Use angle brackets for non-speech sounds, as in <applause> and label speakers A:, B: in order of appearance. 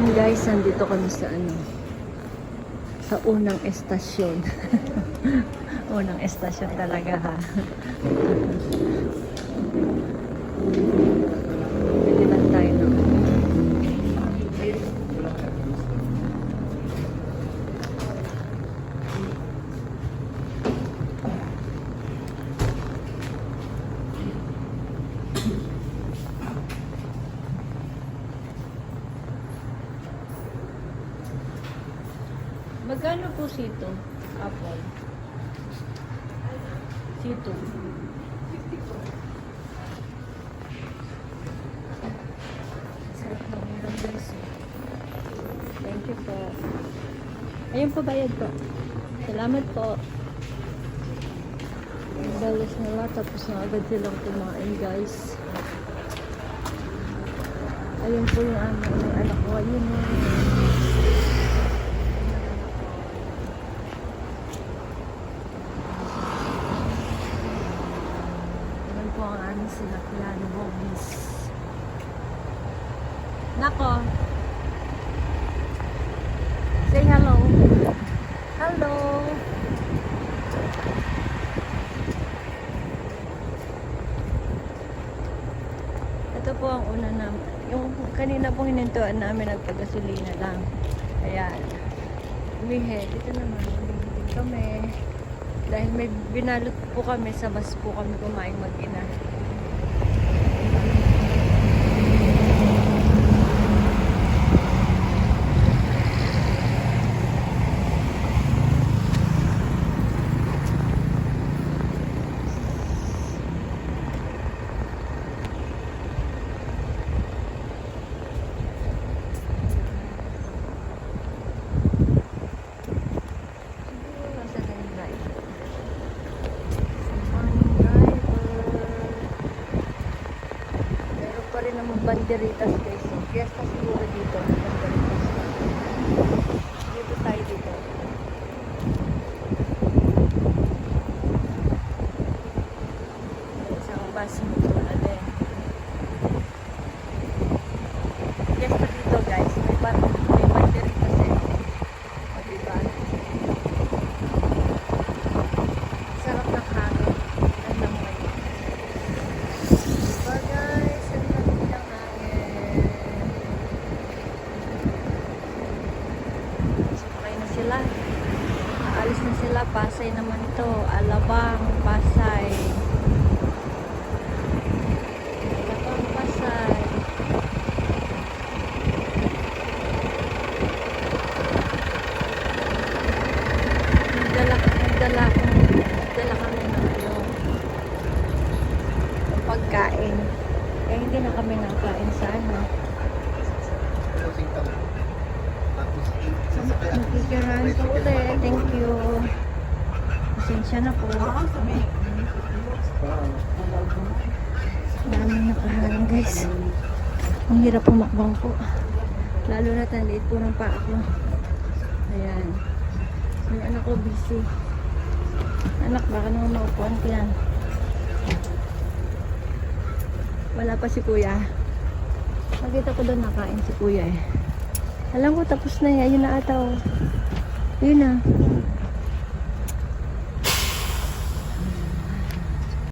A: Ayan guys, nandito kami sa ano, sa unang estasyon. <laughs> unang estasyon talaga ha. <laughs> Bili lang tayo ng Magkano po sito? Apple. Sito. Sarap ng ulam guys. Thank you po. Ayun po bayad po. Salamat po. Dalas nila tapos na agad silang kumain guys. Ayun po yung ano, yung anak ko. Ayun yung aming sinakyan homies. Nako. Say hello. Hello. Ito po ang una na yung kanina pong hinintuan namin nagpagasolina lang. Ayan. Umihe. Dito naman. Umihe kami. Dahil may binalot po kami sa bus po kami kumain mag-ina. Pa rin naman banderitas guys. Fiesta siguro dito. Banderitas. Dito tayo dito. May Isang bus mo na din. Fiesta dito guys. May, bar may banderitas eh. O, diba? Sarap ng hangin at ng may. So guys, ang lamig ng hangin. Sila. Aalis na sila. Pasay naman to. Alabang, Pasay. Alabang, Pasay. Nagdala, nagdala, nagdala kami ng ano, pagkain. Kaya hindi na kami nakain sa ano. Nakikirahan po ulit. Thank you. Pasensya na po. Dami nakaharang guys. Ang hirap pumakbang po. Lalo na taliit po ng paa ko. Ayan. Yung anak ko busy. Anak, baka naman maupuan ko yan. Wala pa si kuya. Nakita ko doon nakain si kuya eh. Alam ko tapos na yan. Yun na ata oh. Yun na.